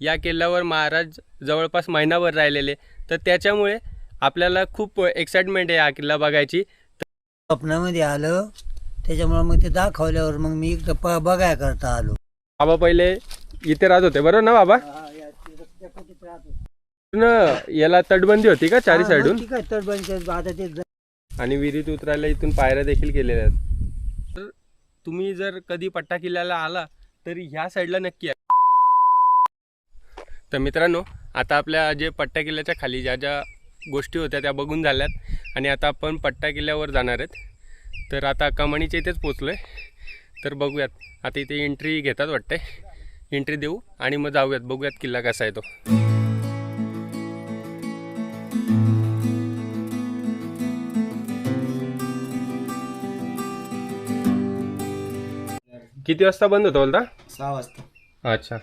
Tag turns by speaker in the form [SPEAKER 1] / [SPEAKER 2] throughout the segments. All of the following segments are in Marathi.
[SPEAKER 1] या किल्ल्यावर महाराज जवळपास महिनाभर राहिलेले. तर त्याच्यामुळे आपल्याला खूप एक्साइटमेंट आहे हा किल्ला बघायची.
[SPEAKER 2] स्वप्नामध्ये आलं त्याच्यामुळे मग ते दाखवल्यावर मग मी इकडं प बघाय करता आलो.
[SPEAKER 1] बाबा पहिले इथे राहत होते बरोबर ना बाबा? न याला तटबंदी होती का चारी साईडून?
[SPEAKER 2] ठीक आहे तटबंदीचं आता ते ज-
[SPEAKER 1] आणि विहिरीत उतरायला इथून पायऱ्या देखील केलेल्या आहेत. तर तुम्ही जर कधी पट्टा किल्ल्याला आला तर ह्या साईडला नक्की या. तर मित्रांनो आता आपल्या जे पट्टा किल्ल्याच्या खाली ज्या ज्या गोष्टी होत्या त्या बघून झाल्यात. आणि आता आपण पट्टा किल्ल्यावर जाणार आहेत. तर आता कमानीच्या इथेच पोचलो आहे तर बघूयात. आता इथे एंट्री घेतात वाटते एंट्री देऊ आणि मग जाऊयात. बघूयात किल्ला कसा आहे तो. किती वाजता बंद होतो बोलता?
[SPEAKER 3] सहा वाजता.
[SPEAKER 1] अच्छा.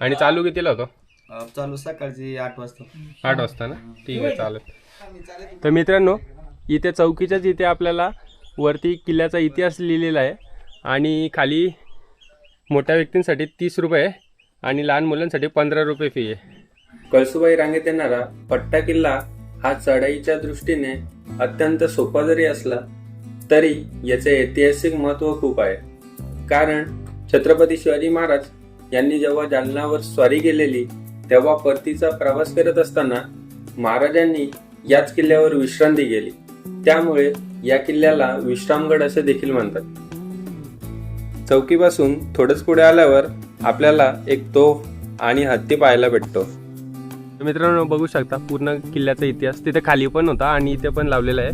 [SPEAKER 1] आणि चालू कितीला होतो?
[SPEAKER 3] चालू सकाळची आठ वाजता.
[SPEAKER 1] आठ वाजता ना? ठीक आहे चालेल. तर मित्रांनो इथे चौकीच्याच इथे आपल्याला वरती किल्ल्याचा इतिहास लिहिलेला आहे आणि खाली मोठ्या व्यक्तींसाठी तीस रुपये आणि लहान मुलांसाठी पंधरा रुपये फी आहे. कळसुबाई रांगेत येणारा पट्टा किल्ला हा चढाईच्या दृष्टीने अत्यंत सोपा जरी असला तरी याचे ऐतिहासिक महत्त्व खूप आहे. कारण छत्रपती शिवाजी महाराज यांनी जेव्हा जालन्यावर स्वारी केलेली तेव्हा परतीचा प्रवास करत असताना महाराजांनी याच किल्ल्यावर विश्रांती केली त्यामुळे या किल्ल्याला विश्रामगड असे देखील म्हणतात. चौकीपासून थोडंच पुढे आल्यावर आपल्याला एक तोफ आणि हत्ती पाहायला भेटतो. मित्रांनो बघू शकता पूर्ण किल्ल्याचा इतिहास तिथे खाली पण होता आणि इथे पण लावलेला आहे.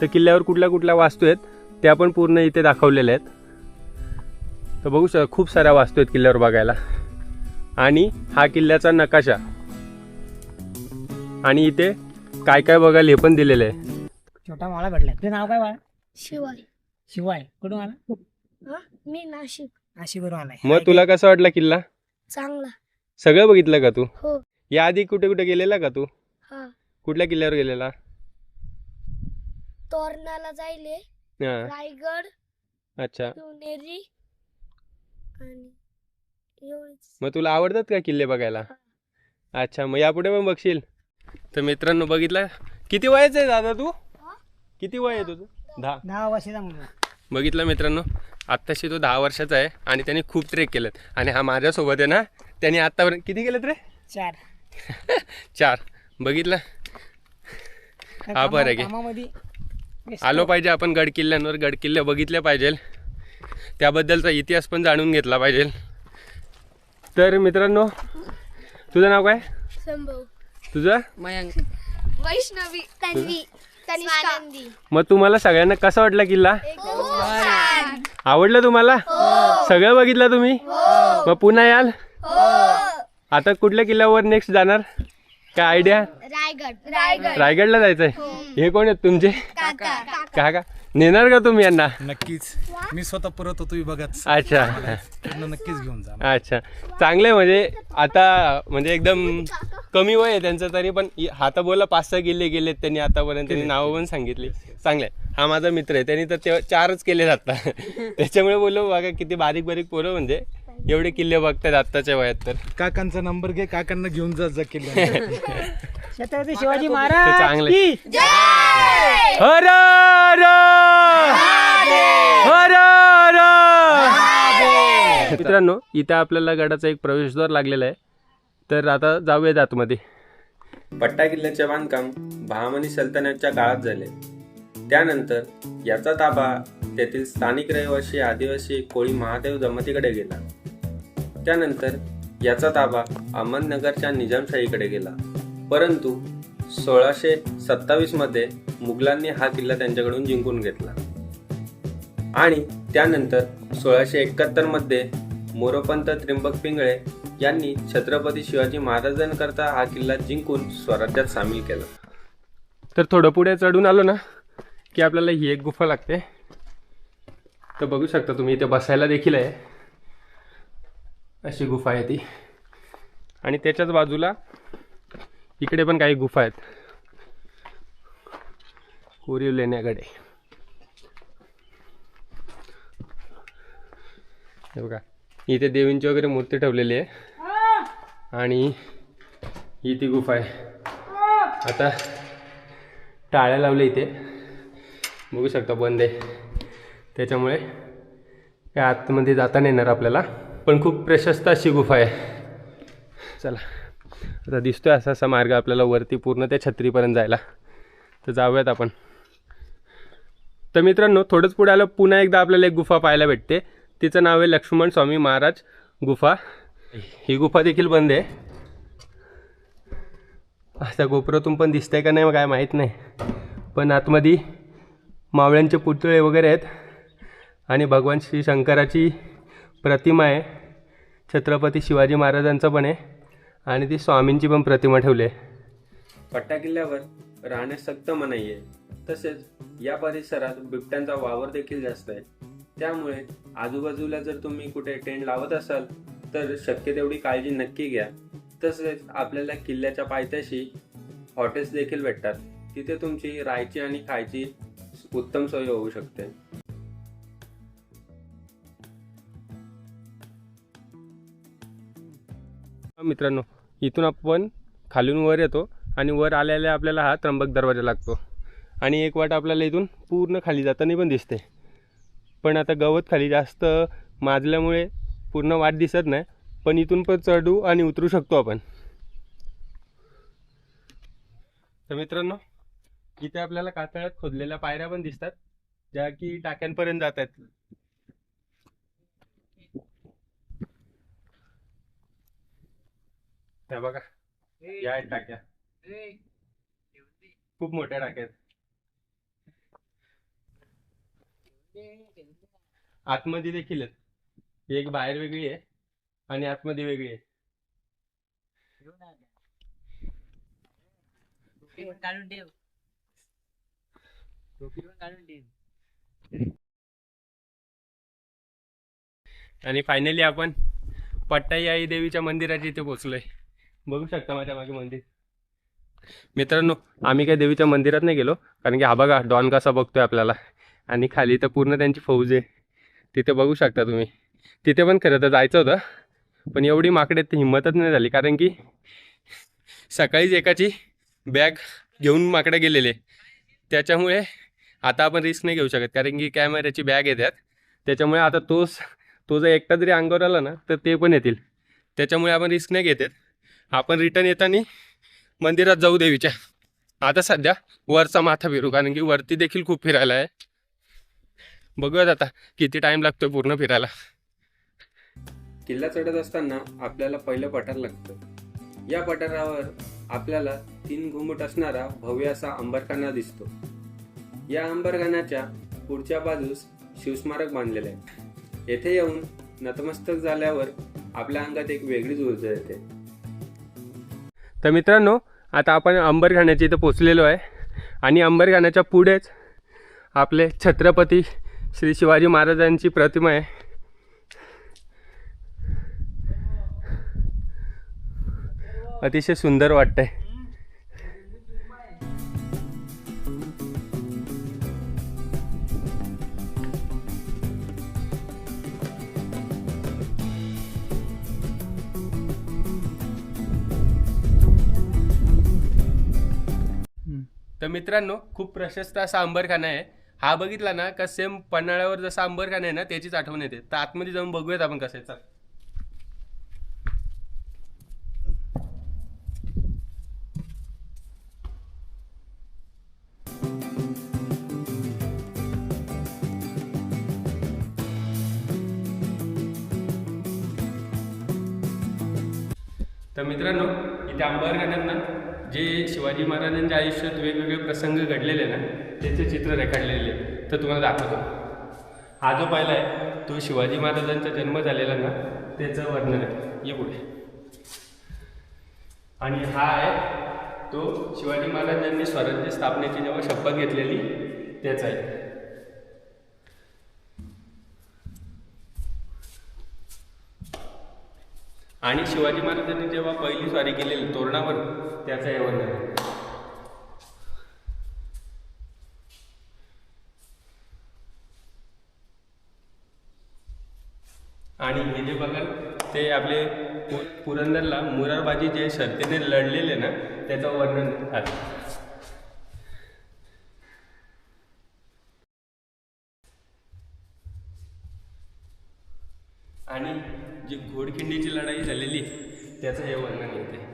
[SPEAKER 1] तर किल्ल्यावर कुठल्या कुठल्या वास्तू आहेत त्या पण पूर्ण इथे दाखवलेल्या आहेत. तर बघू शकता खूप साऱ्या वास्तू आहेत किल्ल्यावर बघायला. आणि हा किल्ल्याचा नकाशा. आणि इथे काय काय बघायला हे पण दिलेलं आहे.
[SPEAKER 4] छोटा मला भेटला तुझं नाव काय बाळा?
[SPEAKER 5] शिवाय.
[SPEAKER 4] शिवाय. कुठून आला?
[SPEAKER 5] हा? मी नाशिक.
[SPEAKER 4] नाशिकवरून आलाय.
[SPEAKER 1] मग तुला कसा वाटला किल्ला?
[SPEAKER 5] चांगला.
[SPEAKER 1] सगळं बघितलं का तू?
[SPEAKER 5] हो.
[SPEAKER 1] या आधी कुठे कुठे गेलेला का तू?
[SPEAKER 5] हा.
[SPEAKER 1] कुठल्या किल्ल्यावर गेलेला?
[SPEAKER 5] तोरणाला जायले.
[SPEAKER 1] हा.
[SPEAKER 5] रायगड
[SPEAKER 1] अच्छा.
[SPEAKER 5] शिवनेरी आणि एवढीच.
[SPEAKER 1] मग तुला आवडतात का किल्ले बघायला? अच्छा मग यापुढे पण बघशील. तर मित्रांनो बघितलं? किती वयाचं आहे दादा तू? किती वय आहे तुझं? दहा.
[SPEAKER 4] दहा. वर्षाचा मुलगा.
[SPEAKER 1] बघितलं मित्रांनो? आत्ताशी तो दहा वर्षाचा आहे आणि त्याने खूप ट्रेक केलेत. आणि हा माझ्यासोबत आहे ना त्याने आत्तापर्यंत किती केलेत रे?
[SPEAKER 4] चार.
[SPEAKER 1] चार. बघितलं? हा बरं आहे. आलो पाहिजे आपण गड किल्ल्यांवर गड किल्ले बघितले पाहिजे त्याबद्दलचा इतिहास पण जाणून घेतला पाहिजे तर मित्रांनो तुझं नाव काय?
[SPEAKER 5] संभव
[SPEAKER 1] तुझं?
[SPEAKER 5] वैष्णवी. तन्वी. तनिष्का.
[SPEAKER 1] मग तुम्हाला सगळ्यांना कसा वाटला किल्ला? आवडलं तुम्हाला? सगळं बघितलं तुम्ही? मग पुन्हा याल? आता कुठल्या किल्ल्यावर नेक्स्ट जाणार? काय आयडिया
[SPEAKER 5] रायगड. रायगड.
[SPEAKER 1] रायगडला जायचंय. हे कोण आहेत तुमचे?
[SPEAKER 5] काका.
[SPEAKER 1] काका. नेणार का तुम्ही यांना?
[SPEAKER 6] नक्कीच. मी स्वतः परत होतो बघत
[SPEAKER 1] अच्छा.
[SPEAKER 6] त्यांना नक्कीच घेऊन जा.
[SPEAKER 1] अच्छा. चांगलं आहे म्हणजे आता म्हणजे एकदम कमी वय आहे त्यांचं तरी पण इ- हा तर बोला पाच सहा किल्ले गेलेत त्यांनी आतापर्यंत. त्यांनी नावं पण सांगितली. चांगलं आहे हा माझा मित्र आहे. त्यांनी तर ते चारच केले आता. त्याच्यामुळे बोललो बघा किती बारीक बारीक पोरं म्हणजे एवढे किल्ले बघतात आत्ताच्या वयात तर.
[SPEAKER 6] काकांचा नंबर घे. काकांना घेऊन जा जा किल्ल्यावर.
[SPEAKER 4] छत्रपती शिवाजी
[SPEAKER 1] ते
[SPEAKER 4] महाराज
[SPEAKER 1] चांगलं
[SPEAKER 4] की
[SPEAKER 1] हर हर हर हर मित्रांनो इथे आपल्याला गडाचा एक प्रवेशद्वार लागलेला आहे. तर आता जाऊयात आतमध्ये पट्टा किल्ल्याचे बांधकाम बहामनी सल्तनतच्या काळात झाले. त्यानंतर याचा ताबा तेथील स्थानिक रहिवासी आदिवासी कोळी महादेव जमातीकडे गेला. त्यानंतर याचा ताबा अहमदनगरच्या निजामशाहीकडे गेला. परंतु सोळाशे सत्तावीसमध्ये मुघलांनी हा किल्ला त्यांच्याकडून जिंकून घेतला. आणि त्यानंतर सोळाशे एकाहत्तरमध्ये मोरोपंत त्र्यंबक पिंगळे यांनी छत्रपती शिवाजी महाराजांकरता हा किल्ला जिंकून स्वराज्यात सामील केला. तर थोडं पुढे चढून आलो ना की आपल्याला ही एक गुफा लागते. तर बघू शकता तुम्ही इथे बसायला देखील आहे. अशी गुफा आहे ती. आणि त्याच्याच बाजूला इकडे पण काही गुफा आहेत. कोरीव लेण्याकडे हे बघा. इथे देवींची वगैरे मूर्ती ठेवलेली आहे. आणि ही ती गुफा आहे. आता टाळ्या लावल्या इथे. बघू शकता बंद आहे. त्याच्यामुळे काय आतमध्ये जाता नाही येणार आपल्याला. पण खूप प्रशस्त अशी गुफा आहे. चला. आता दिसतोय असा असा मार्ग आपल्याला वरती पूर्ण त्या छत्रीपर्यंत जायला. तर जाऊयात आपण. तर मित्रांनो थोडंच पुढे आलं पुन्हा एकदा आपल्याला एक गुफा पाहायला भेटते. तिचं नाव आहे लक्ष्मण स्वामी महाराज गुफा. ही गुफा देखील बंद आहे. आता गोपुरातून पण दिसतंय का नाही काय माहीत नाही. पण आतमध्ये मावळ्यांचे पुतळे वगैरे आहेत. आणि भगवान श्री शंकराची प्रतिमा आहे. छत्रपती शिवाजी महाराजांचं पण आहे. आणि ती स्वामींची पण प्रतिमा ठेवली आहे. पट्टा किल्ल्यावर राहण्यास सक्त मनाई आहे. तसेच या परिसरात बिबट्यांचा वावर देखील जास्त आहे. त्यामुळे आजूबाजूला जर तुम्ही कुठे टेंट लावत असाल तर शक्य तेवढी काळजी नक्की घ्या. तसेच आपल्याला किल्ल्याच्या पायथ्याशी हॉटेल्स देखील भेटतात. तिथे तुमची राहायची आणि खायची उत्तम सोय होऊ शकते. मित्रांनो इथून आपण खालून वर येतो आणि वर आल्याला आपल्याला हा त्र्यंबक दरवाजा लागतो. आणि एक वाट आपल्याला इथून पूर्ण खाली जाताना पण दिसते. पण आता गवत खाली जास्त माजल्यामुळे पूर्ण वाट दिसत नाही. पण इथून पण चढू आणि उतरू शकतो आपण. तर मित्रांनो इथे आपल्याला कातळात खोदलेल्या पायऱ्या पण दिसतात ज्या की टाक्यांपर्यंत जात आहेत. त्या बघा या आहेत टाक्या. खूप मोठ्या टाक्या आहेत. आतमध्ये देखील आहेत. एक बाहेर वेगळी आहे आणि आतमध्ये वेगळी आहे.
[SPEAKER 2] काढून ठेव काढून ठेव
[SPEAKER 1] आणि फायनली आपण पट्टाई आई देवीच्या मंदिराच्या इथे पोहोचलोय. बघू शकता माझ्या मागे मंदिर. मित्रांनो आम्ही काही देवीच्या मंदिरात नाही गेलो कारण की हा बघा डॉन कसा बघतोय आपल्याला. आणि खाली तर पूर्ण त्यांची फौज आहे. तिथे बघू शकता तुम्ही. तिथे पण खरं तर जायचं होतं. पण एवढी माकडे हिंमतच नाही झाली. कारण की सकाळीच एकाची बॅग घेऊन माकडे गेलेले. त्याच्यामुळे आता आपण रिस्क नाही घेऊ शकत. कारण की कॅमेऱ्याची बॅग येतात त्याच्यामुळे आता तोच तो जर एकटा जरी अंगावर आला ना तर ते पण येतील. त्याच्यामुळे आपण रिस्क नाही घेत आहेत. आपण रिटर्न येताना मंदिरात जाऊ देवीच्या. आता सध्या वरचा माथा फिरू. कारण की वरती देखील खूप फिरायला आहे. बघूयात आता किती टाइम लागतोय पूर्ण फिरायला. किल्ला चढत असताना आपल्याला पहिलं पठार लागतं. या पठारावर आपल्याला तीन घुमट असणारा भव्य असा अंबरखाना दिसतो. या अंबरखानाच्या पुढच्या बाजूस शिवस्मारक बांधलेले आहे. येथे येऊन नतमस्तक झाल्यावर आपल्या अंगात एक वेगळीच ऊर्जा येते. तर मित्रांनो आता आपण अंबरखान्याच्या इथं पोचलेलो आहे. आणि अंबरखान्याच्या पुढेच आपले छत्रपती श्री शिवाजी महाराजांची प्रतिमा आहे. अतिशय सुंदर वाटतंय. तर मित्रांनो खूप प्रशस्त असा अंबरखाना आहे. हा बघितला ना का सेम पन्हाळ्यावर जसं अंबरखाना आहे ना त्याचीच आठवण येते. तर आतमध्ये जाऊन बघूयात आपण कसं आहे चल. तर मित्रांनो इथे अंबरखान्यात ना? जे शिवाजी महाराजांच्या आयुष्यात वेगवेगळे प्रसंग घडलेले ना त्याचे चित्र रेखाडलेले तर तुम्हाला दाखवतो. हा जो पहिला आहे तो शिवाजी महाराजांचा जन्म झालेला ना त्याचं वर्णन आहे. ये पुढे. आणि हा आहे तो शिवाजी महाराजांनी स्वराज्य स्थापनेची जेव्हा शपथ घेतलेली त्याचा आहे. आणि शिवाजी महाराजांनी जेव्हा पहिली स्वारी केलेली तोरणावर त्याचं हे वर्णन आहे. आणि हे जे बघा ते आपले पु पुरंदरला मुरारबाजी जे शर्तीने लढलेले ना त्याचं वर्णन आहे आणि जी घोडखिंडीची लढाई झालेली त्याचं हे वर्णन येते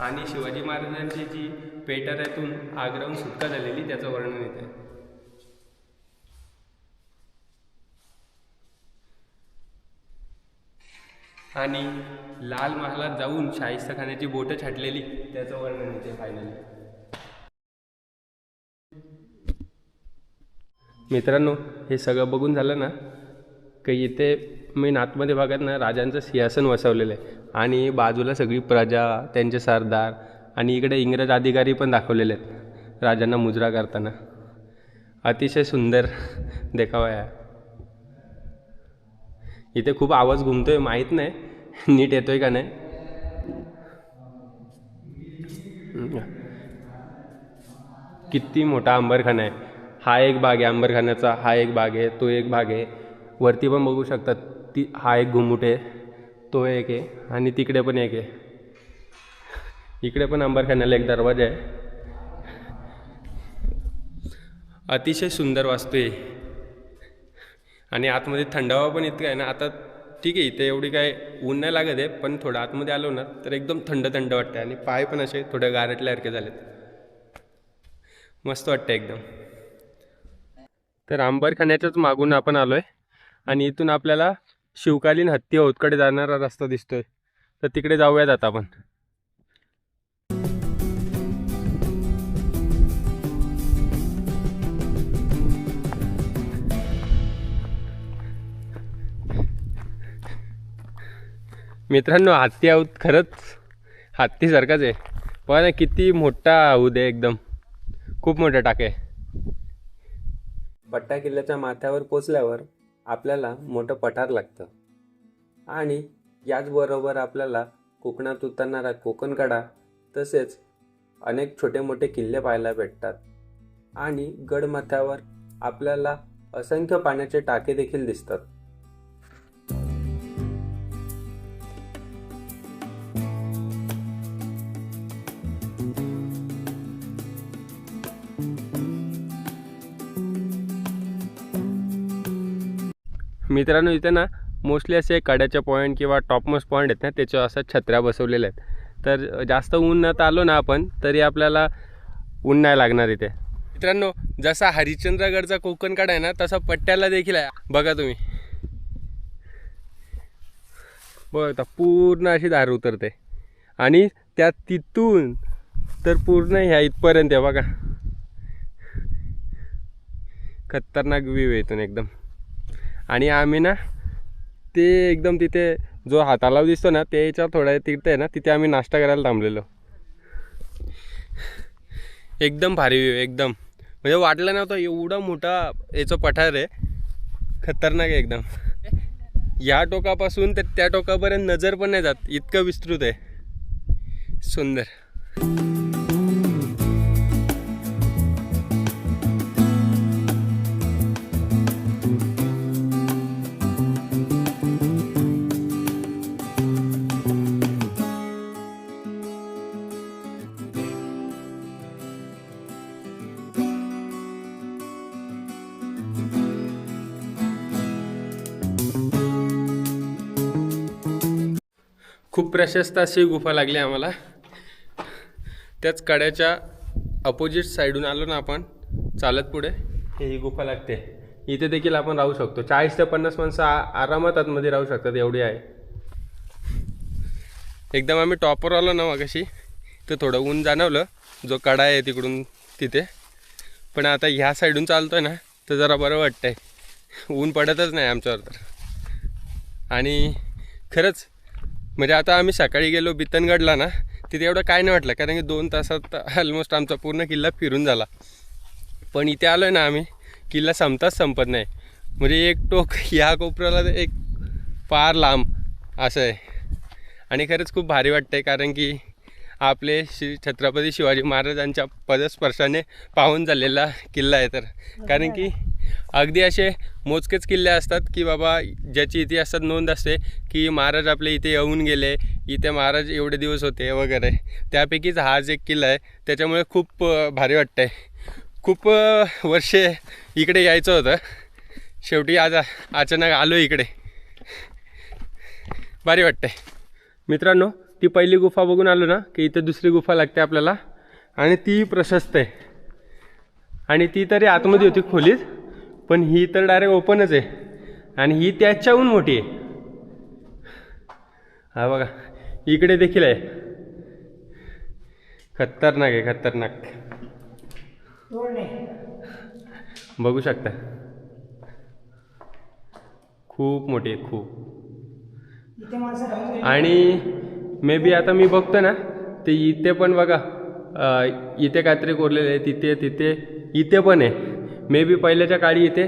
[SPEAKER 1] आणि शिवाजी महाराजांची जी पेटाऱ्यातून आग्राहून सुटका झालेली त्याचं वर्णन येते आणि लाल महालात जाऊन शाहिस्ता खाण्याची बोटं छाटलेली. त्याचं वर्णन येते फायनली मित्रांनो हे सगळं बघून झालं ना की इथे मेन आतमध्ये भागात ना राजांचं सिंहासन वसवलेलं आहे. आणि बाजूला सगळी प्रजा त्यांचे सरदार आणि इकडे इंग्रज अधिकारी पण दाखवलेले आहेत राजांना मुजरा करताना. अतिशय सुंदर देखावा आहे इथे खूप आवाज घुमतोय माहीत नाही नीट येतोय का नाही? किती मोठा अंबरखाना आहे. हा एक भाग आहे अंबरखान्याचा हा एक भाग आहे तो एक भाग आहे. वरती पण बघू शकतात ती हा एक घुमुट आहे तो एक आहे आणि तिकडे पण एक आहे. इकडे पण अंबरखान्याला एक दरवाजा आहे. अतिशय सुंदर वास्तू आहे. आणि आतमध्ये थंडावा पण इतका आहे ना आता ठीक आहे इथे एवढी काय ऊन नाही लागत आहे पण थोडं आतमध्ये आलो ना तर एकदम थंड थंड वाटतं आणि पाय पण असे थोडे गारटल्यासारखे झालेत. मस्त वाटतं एकदम. तर आंबरखान्याच्याच मागून आपण आलो आहे आणि इथून आपल्याला शिवकालीन हत्ती होतकडे जाणारा रस्ता दिसतोय. तर तिकडे जाऊयात आता आपण. मित्रांनो हत्ती आहोत खरंच हत्तीसारखाच आहे. पण किती मोठा आहोत आहे एकदम. खूप मोठा टाके भट्टा पट्टा किल्ल्याच्या माथ्यावर पोचल्यावर आपल्याला मोठं पठार लागतं. आणि याचबरोबर आपल्याला कोकणात उतरणारा कोकणकडा तसेच अनेक छोटे मोठे किल्ले पाहायला भेटतात. आणि गडमाथ्यावर आपल्याला असंख्य पाण्याचे टाके देखील दिसतात. मित्रांनो इथे ना मोस्टली असे कड्याचे पॉईंट किंवा टॉपमोस्ट पॉईंट आहेत ना त्याच्यावर असं छत्र्या बसवलेल्या आहेत. तर जास्त उन्हात आलो ना आपण तरी आपल्याला ऊन नाही लागणार इथे. मित्रांनो जसा हरिश्चंद्रगडचा कोकण काढ आहे ना तसा पट्ट्याला देखील आहे. बघा तुम्ही. बघता पूर्ण अशी दार उतरते. आणि त्या तिथून तर पूर्ण ह्या इथपर्यंत आहे बघा. खतरनाक व्ह्यू आहे इथून एकदम. आणि आम्ही ना ते एकदम तिथे जो हाताला दिसतो ना त्याच्या थोड्या तिथे आहे ना तिथे आम्ही नाश्ता करायला थांबलेलो. एकदम भारी व्ह्यू एकदम. म्हणजे वाटलं नव्हतं एवढा मोठा याचं पठार आहे. खतरनाक आहे एकदम. या टोकापासून तर त्या टोकापर्यंत नजर पण नाही जात. इतकं विस्तृत आहे. सुंदर. खूप प्रशस्त अशी गुफा लागली आम्हाला. त्याच कड्याच्या अपोजिट साईडून आलो ना आपण चालत पुढे हे ही गुफा लागते. इथे देखील आपण राहू शकतो. चाळीस ते पन्नास माणसं आरामात आतमध्ये राहू शकतात एवढी आहे. एकदम आम्ही टॉपवर आलो ना मगाशी तर थोडं ऊन जाणवलं. जो कडा आहे तिकडून तिथे. पण आता ह्या साईडून चालतो आहे ना तर जरा बरं वाटतंय. ऊन पडतच नाही आमच्यावर तर. आणि खरंच म्हणजे आता आम्ही सकाळी गेलो बितनगडला ना तिथे एवढं काय नाही वाटलं कारण की दोन तासात ऑलमोस्ट आमचा पूर्ण किल्ला फिरून झाला. पण इथे आलो आहे ना आम्ही किल्ला संपताच संपत नाही. म्हणजे एक टोक ह्या कोपऱ्याला तर एक फार लांब असं आहे. आणि खरंच खूप भारी वाटतं आहे कारण की आपले श्री छत्रपती शिवाजी महाराजांच्या पदस्पर्शाने पाहून झालेला किल्ला आहे तर. कारण की अगदी असे मोजकेच किल्ले असतात की बाबा ज्याची इतिहासात नोंद असते की महाराज आपले इथे येऊन गेले इथे महाराज एवढे दिवस होते वगैरे. त्यापैकीच हाच एक किल्ला आहे त्याच्यामुळे खूप भारी वाटतं आहे खूप वर्षे इकडे यायचं होतं. शेवटी आज अचानक आलो इकडे. भारी वाटतंय. मित्रांनो ती पहिली गुफा बघून आलो ना की इथे दुसरी गुफा लागते आपल्याला. आणि ती प्रशस्त आहे. आणि ती तरी आतमध्ये होती खोलीत. पण ही तर डायरेक्ट ओपनच आहे. आणि ही त्याच्याहून मोठी आहे. हा बघा इकडे देखील आहे. खतरनाक आहे खतरनाक. बघू शकता. खूप मोठी आहे खूप. आणि मे बी आता मी बघतो ना ते इथे पण बघा इथे काहीतरी कोरलेलं आहे तिथे तिथे इथे पण आहे. मे बी पहिल्याच्या काळी इथे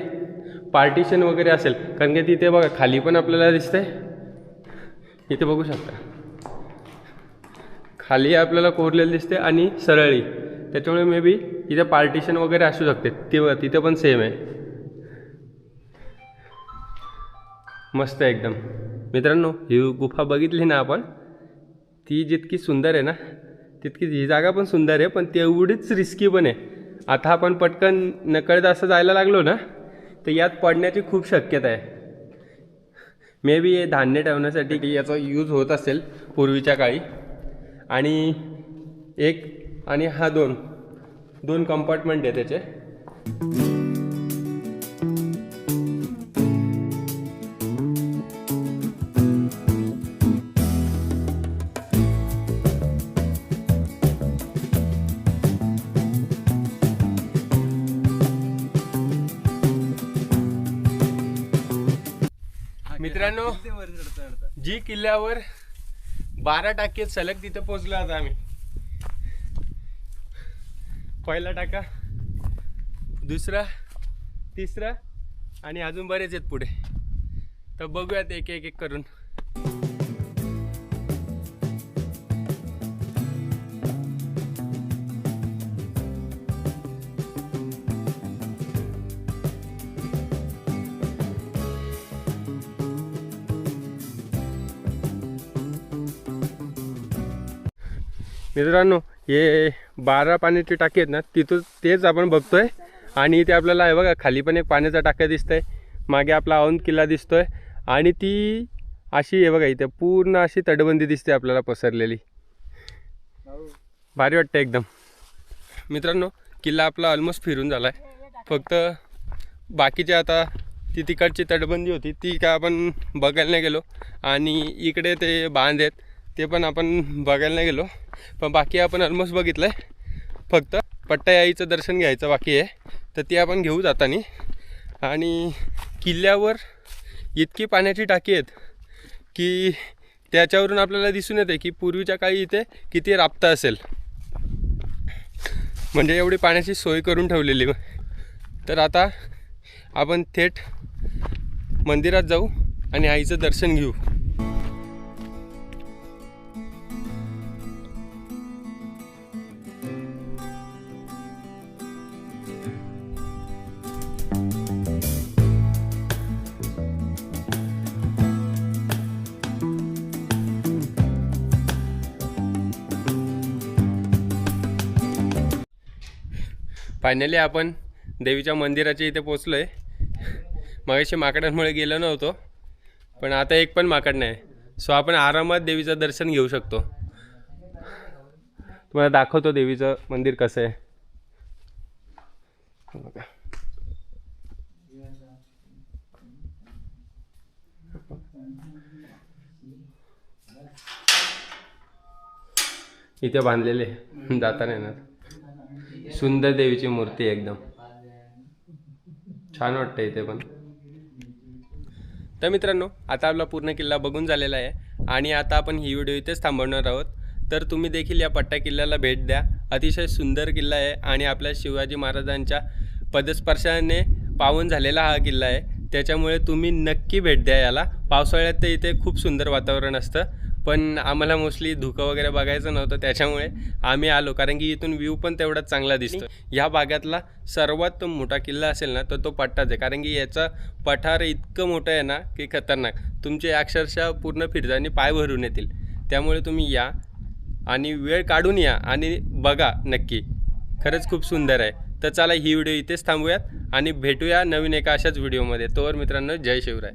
[SPEAKER 1] पार्टिशन वगैरे असेल. कारण की तिथे बघा खाली पण आपल्याला दिसते इथे बघू शकता. खाली आपल्याला कोरलेलं दिसते आणि सरळी. त्याच्यामुळे मे बी इथे पार्टिशन वगैरे असू शकते. ते तिथे पण सेम आहे. मस्त आहे एकदम. मित्रांनो ही गुफा बघितली ना आपण? ती जितकी सुंदर आहे ना तितकी ही जागा पण सुंदर आहे पण तेवढीच रिस्की पण आहे. आता आपण पटकन नकळत असं जायला लागलो ना तर यात पडण्याची खूप शक्यता आहे. मे बी हे धान्य ठेवण्यासाठी की याचा यूज होत असेल पूर्वीच्या काळी. आणि एक आणि हा दोन दोन कंपार्टमेंट आहे त्याचे. किल्ल्यावर बारा टाके सलग तिथं पोहोचलो आता आम्ही. पहिला टाका दुसरा तिसरा आणि अजून बरेच आहेत पुढे. तर बघूयात एक एक एक करून. मित्रांनो हे बारा पाण्याची टाकी आहेत ना तिथून तेच आपण बघतोय. आणि इथे आपल्याला हे बघा खाली पण एक पाण्याचा टाका दिसतंय. मागे आपला औंध किल्ला दिसतोय. आणि ती अशी आहे बघा इथे पूर्ण अशी तटबंदी दिसते आपल्याला पसरलेली. भारी वाटतं एकदम. मित्रांनो किल्ला आपला ऑलमोस्ट फिरून झाला आहे फक्त बाकीचे आता ती तिकडची तटबंदी होती ती का आपण बघायला नाही गेलो. आणि इकडे ते बांध आहेत ते पण आपण बघायला नाही गेलो. पण बाकी आपण ऑलमोस्ट बघितलं आहे फक्त पट्टायाईचं दर्शन घ्यायचं बाकी आहे. तर ते आपण घेऊ जातानी. आणि किल्ल्यावर इतकी पाण्याची टाकी आहेत की त्याच्यावरून आपल्याला दिसून येते की पूर्वीच्या काळी इथे किती राबता असेल. म्हणजे एवढी पाण्याची सोय करून ठेवलेली. तर आता आपण थेट मंदिरात जाऊ आणि आईचं दर्शन घेऊ. फायनली आपण देवीच्या मंदिराच्या इथे पोचलो आहे मगाशी माकडांमुळे गेलो नव्हतो पण आता एक पण माकड नाही. सो आपण आरामात देवीचं दर्शन घेऊ शकतो. तुम्हाला दाखवतो देवीचं मंदिर कसं आहे. इथे बांधलेले जाता येणार. सुंदर देवीची मूर्ती एकदम. छान वाटतं इथे पण. तर मित्रांनो आता आपला पूर्ण किल्ला बघून झालेला आहे आणि आता आपण ही व्हिडिओ इथेच थांबवणार आहोत. तर तुम्ही देखील या पट्टा किल्ल्याला भेट द्या. अतिशय सुंदर किल्ला आहे आणि आपल्या शिवाजी महाराजांच्या पदस्पर्शाने पावन झालेला हा किल्ला आहे. त्याच्यामुळे तुम्ही नक्की भेट द्या याला. पावसाळ्यात तर इथे खूप सुंदर वातावरण असतं. पण आम्हाला मोस्टली धुकं वगैरे बघायचं नव्हतं त्याच्यामुळे आम्ही आलो. कारण की इथून व्ह्यू पण तेवढाच चांगला दिसतो ह्या भागातला सर्वात मोठा किल्ला असेल ना तर तो पट्टाच आहे. कारण की याचा पठार इतकं मोठं आहे ना की खतरनाक. तुमचे अक्षरशः पूर्ण फिरताना पाय भरून येतील. त्यामुळे तुम्ही या आणि वेळ काढून या आणि बघा नक्की. खरंच खूप सुंदर आहे. तर चला ही व्हिडिओ इथेच थांबूयात आणि भेटूया नवीन एका अशाच व्हिडिओमध्ये. तोवर मित्रांनो जय शिवराय.